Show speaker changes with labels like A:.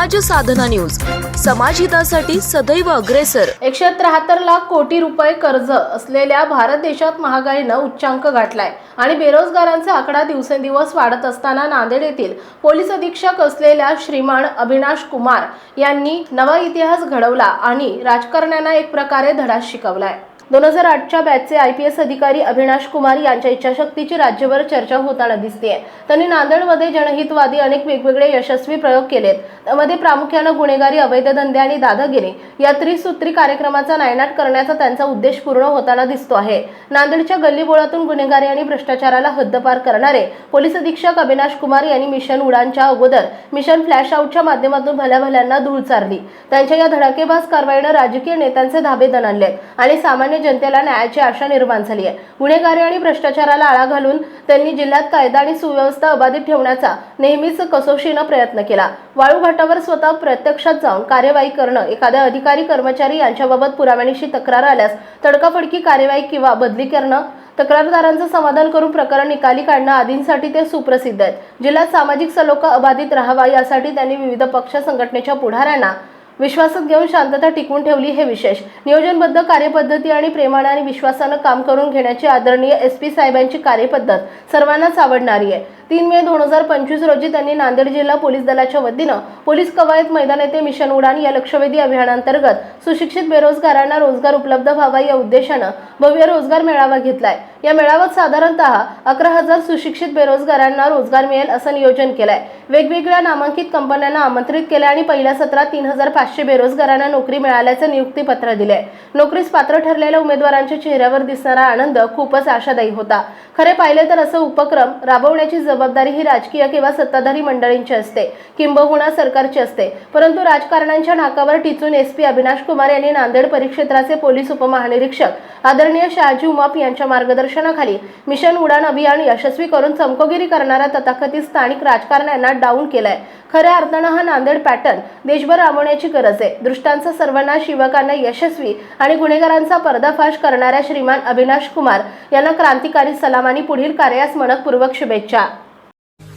A: साधना news. समाजहितासाठी सदैव अग्रेसर.
B: एकशे त्र्याहत्तर लाख कोटी रुपये कर्ज असलेल्या भारत देशात महागाईनं उच्चांक गाठलाय आणि बेरोजगारांचा आकडा दिवसेंदिवस वाढत असताना नांदेड येथील पोलीस अधीक्षक असलेल्या श्रीमान अविनाश कुमार यांनी नवा इतिहास घडवला आणि राजकारण्यांना एक प्रकारे धडा शिकवलाय. दोन हजार आठच्या बॅचचे आय पी एस अधिकारी अविनाश कुमार यांच्या इच्छाशक्तीची राज्यभर चर्चा होताना दिसते त्यांनी नांदेडमध्ये जनहितवादी अनेक वेगवेगळे यशस्वी प्रयोग केलेत. त्यामध्ये प्रामुख्यानं गुन्हेगारी अवैध धंदे आणि दादागिरी या त्रिसूत्री कार्यक्रमाचा नायनाट करण्याचा त्यांचा उद्देश पूर्ण होताना दिसतो आहे. नांदेडच्या गल्लीबोळातून गुन्हेगारी आणि भ्रष्टाचाराला हद्दपार करणारे पोलीस अधीक्षक अविनाश कुमार यांनी मिशन उडानच्या अगोदर मिशन फ्लॅश आउटच्या माध्यमातून भल्या भल्यांना धूळ चारली. त्यांच्या या धडाकेबाज कारवाईनं राजकीय नेत्यांचे धाबे दणाणले आणि सामान्य जनतेला न्यायाची आशा निर्माण झाली आहे. गुन्हेगारी आणि भ्रष्टाचाराला आळा घालून त्यांनी जिल्ह्यात कायदा आणि सुव्यवस्था अबाधित ठेवण्याचा नेहमीच कसोशीनं प्रयत्न केला. वाळू घाटावर स्वतः प्रत्यक्षात जाऊन कार्यवाही करणं एखाद्या अधिकारी कर्मचारी यांच्याबाबत पुराव्यानिशी तक्रार आल्यास तडकाफडकी कार्यवाही किंवा बदली करणं तक्रारदारांचं समाधान करून प्रकरण निकाली काढणं आदींसाठी ते सुप्रसिद्ध आहेत. जिल्ह्यात सामाजिक सलोखा अबाधित राहावा यासाठी त्यांनी विविध पक्ष संघटनेच्या पुढाऱ्यांना विश्वासात घेऊन शांतता टिकवून ठेवली हे विशेष. नियोजनबद्ध कार्यपद्धती आणि प्रेमाने आणि विश्वासानं काम करून घेण्याची आदरणीय एस पी साहेबांची कार्यपद्धत सर्वांनाच आवडणारी आहे. तीन मे दोन हजार पंचवीस रोजी त्यांनी नांदेड जिल्हा पोलीस दलाच्या वतीनं पोलीस कवायत मैदान येथे मिशन उडान या लक्षवेधी अभियानांतर्गत सुशिक्षित बेरोजगारांना रोजगार उपलब्ध व्हावा या उद्देशानं भव्य रोजगार मेळावा घेतलाय. या मेळाव्यात साधारणतः अकरा हजार सुशिक्षित बेरोजगारांना रोजगार मिळेल असं नियोजन केलंय. वेगवेगळ्या नामांकित कंपन्यांना आमंत्रित केलं आणि पहिल्या सत्रात तीन हजार पाचशे बेरोजगारांना नोकरी मिळाल्याचं नियुक्तीपत्र दिले नोकरीस पात्र ठरलेल्या उमेदवारांच्या चेहऱ्यावर दिसणारा आनंद खूपच आशादायी होता. खरे पाहिले तर असं उपक्रम राबवण्याची जबाबदारी जबाबदारी ही राजकीय किंवा सत्ताधारी मंडळींची असते. किंबहुना सरकारची असते. परंतु राजकारणांच्या नाकावर टिचून एस पी अविनाश कुमार यांनी नांदेड परिक्षेत्राचे पोलीस उपमहानिरीक्षक आदरणीय शहाजी उमाप यांच्या मार्गदर्शनाखाली मिशन उडान अभियान यशस्वी करून चमकोगिरी करणाऱ्या तथाकथित स्थानिक राजकारण्यांना डाऊन केलाय. खऱ्या अर्थानं हा नांदेड पॅटर्न देशभर राबवण्याची गरज आहे. दृष्टांचा सर्वांना युवकांना यशस्वी आणि गुन्हेगारांचा पर्दाफाश करणाऱ्या श्रीमान अविनाश कुमार यांना क्रांतिकारी सलाम आणि पुढील कार्यास मनपूर्वक शुभेच्छा.